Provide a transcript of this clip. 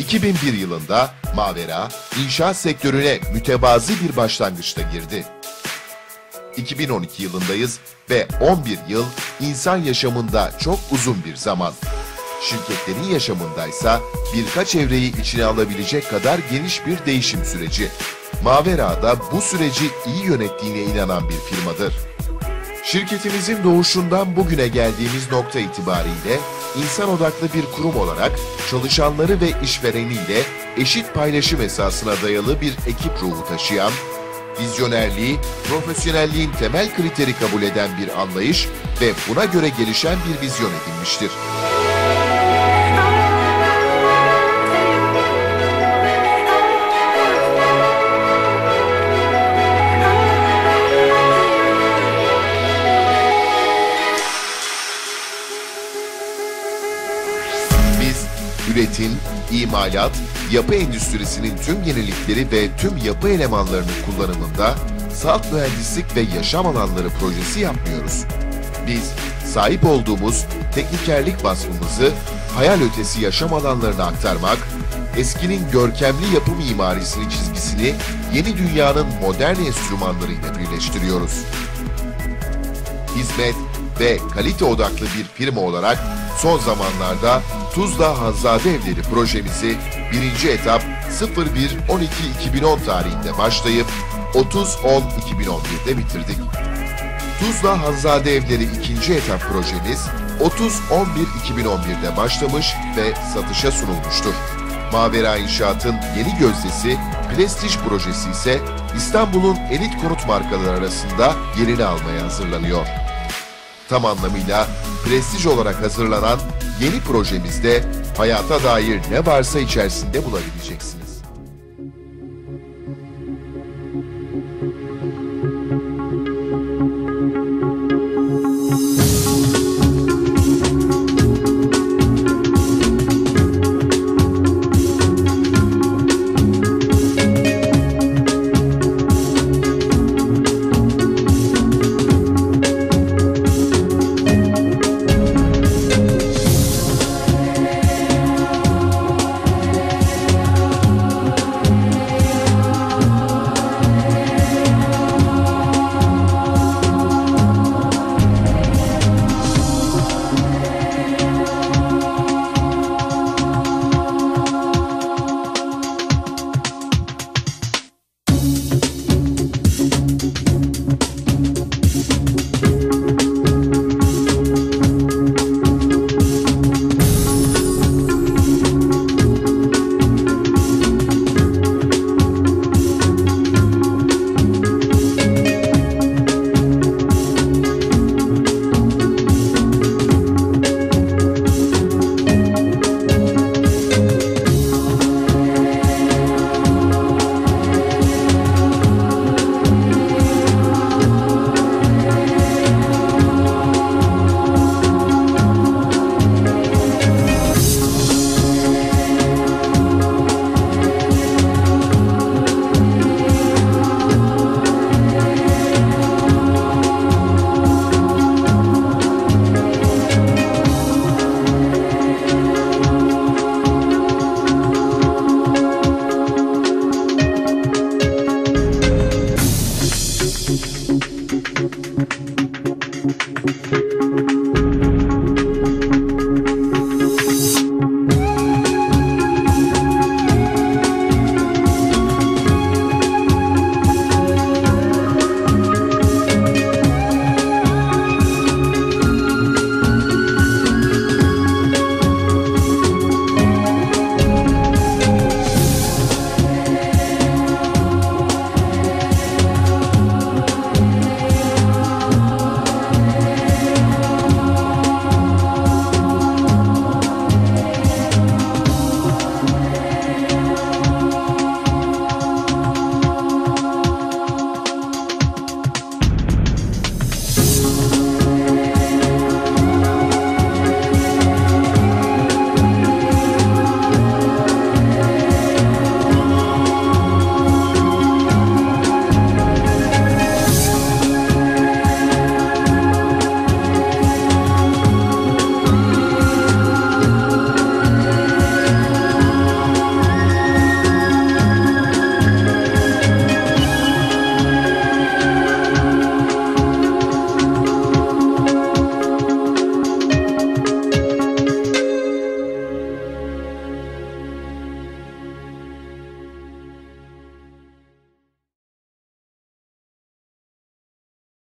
2001 yılında Mavera, inşaat sektörüne mütevazi bir başlangıçta girdi. 2012 yılındayız ve 11 yıl insan yaşamında çok uzun bir zaman. Şirketlerin yaşamındaysa birkaç evreyi içine alabilecek kadar geniş bir değişim süreci. Mavera da bu süreci iyi yönettiğine inanan bir firmadır. Şirketimizin doğuşundan bugüne geldiğimiz nokta itibariyle insan odaklı bir kurum olarak çalışanları ve işvereniyle eşit paylaşım esasına dayalı bir ekip ruhu taşıyan, vizyonerliği, profesyonelliğin temel kriteri kabul eden bir anlayış ve buna göre gelişen bir vizyon edinmiştir. Üretim, imalat, yapı endüstrisinin tüm yenilikleri ve tüm yapı elemanlarının kullanımında salt mühendislik ve yaşam alanları projesi yapmıyoruz. Biz sahip olduğumuz teknikerlik vasfımızı hayal ötesi yaşam alanlarına aktarmak, eskinin görkemli yapı mimarisinin çizgisini yeni dünyanın modern enstrümanlarıyla birleştiriyoruz hizmet ve kalite odaklı bir firma olarak son zamanlarda Tuzla Hanzade Evleri projemizi birinci etap 01-12-2010 tarihinde başlayıp 30-10-2011'de bitirdik. Tuzla Hanzade Evleri ikinci etap projemiz 30-11-2011'de başlamış ve satışa sunulmuştur. Mavera İnşaat'ın yeni gözdesi Prestij projesi ise İstanbul'un elit konut markaları arasında yerini almaya hazırlanıyor. Tam anlamıyla prestij olarak hazırlanan yeni projemizde hayata dair ne varsa içerisinde bulabileceksiniz.